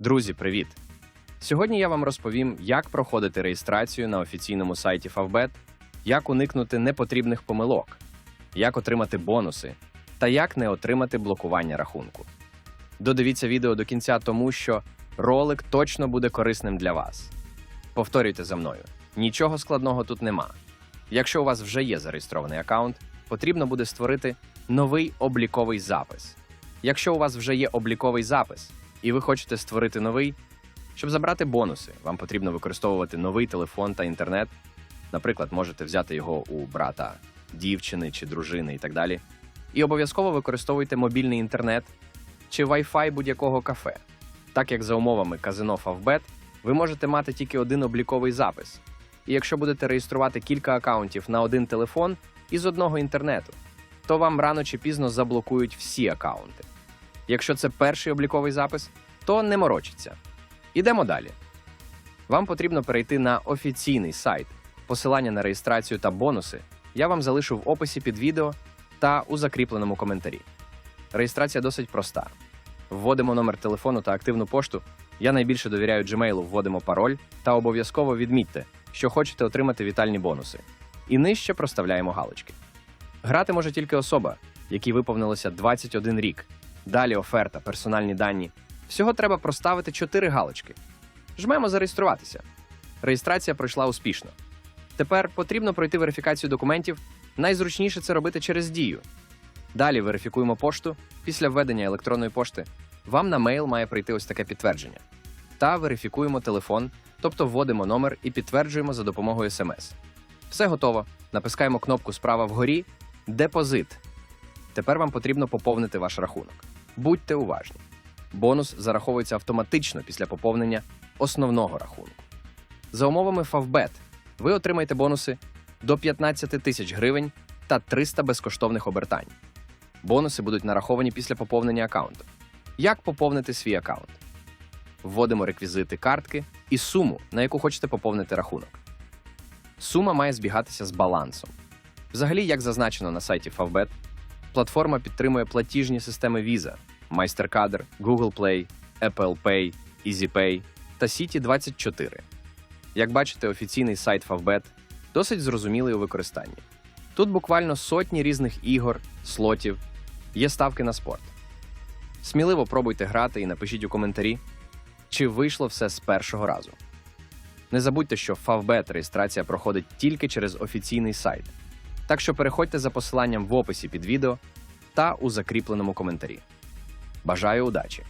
Друзі, привіт! Сьогодні я вам розповім, як проходити реєстрацію на офіційному сайті Favbet, як уникнути непотрібних помилок, як отримати бонуси та як не отримати блокування рахунку. Додивіться відео до кінця, тому що ролик точно буде корисним для вас. Повторюйте за мною: нічого складного тут нема. Якщо у вас вже є зареєстрований аккаунт, потрібно буде створити новий обліковий запис. Якщо у вас вже є обліковий запис і ви хочете створити новий, щоб забрати бонуси, вам потрібно використовувати новий телефон та інтернет. Наприклад, можете взяти його у брата, дівчини чи дружини і так далі. І обов'язково використовуйте мобільний інтернет чи Wi-Fi будь-якого кафе. Так як за умовами казино Favbet, ви можете мати тільки один обліковий запис. І якщо будете реєструвати кілька акаунтів на один телефон із одного інтернету, то вам рано чи пізно заблокують всі акаунти. Якщо це перший обліковий запис, то не морочиться. Ідемо далі. Вам потрібно перейти на офіційний сайт. Посилання на реєстрацію та бонуси я вам залишу в описі під відео та у закріпленому коментарі. Реєстрація досить проста. Вводимо номер телефону та активну пошту. Я найбільше довіряю Gmail, вводимо пароль та обов'язково відмітьте, що хочете отримати вітальні бонуси. І нижче проставляємо галочки. Грати може тільки особа, якій виповнилося 21 рік. Далі оферта, персональні дані. Всього треба проставити 4 галочки. Жмемо зареєструватися. Реєстрація пройшла успішно. Тепер потрібно пройти верифікацію документів. Найзручніше це робити через дію. Далі верифікуємо пошту. Після введення електронної пошти вам на мейл має прийти ось таке підтвердження. Та верифікуємо телефон, тобто вводимо номер і підтверджуємо за допомогою смс. Все готово. Натискаємо кнопку справа вгорі Депозит. Тепер вам потрібно поповнити ваш рахунок. Будьте уважні. Бонус зараховується автоматично після поповнення основного рахунку. За умовами Favbet ви отримаєте бонуси до 15 тисяч гривень та 300 безкоштовних обертань. Бонуси будуть нараховані після поповнення аккаунту. Як поповнити свій аккаунт? Вводимо реквізити картки і суму, на яку хочете поповнити рахунок. Сума має збігатися з балансом. Взагалі, як зазначено на сайті Favbet, платформа підтримує платіжні системи Visa, MasterCard, Google Play, Apple Pay, EasyPay та City24. Як бачите, офіційний сайт Favbet досить зрозумілий у використанні. Тут буквально сотні різних ігор, слотів, є ставки на спорт. Сміливо пробуйте грати і напишіть у коментарі, чи вийшло все з першого разу. Не забудьте, що Favbet реєстрація проходить тільки через офіційний сайт. Так що переходьте за посиланням в описі під відео та у закріпленому коментарі. Бажаю удачі!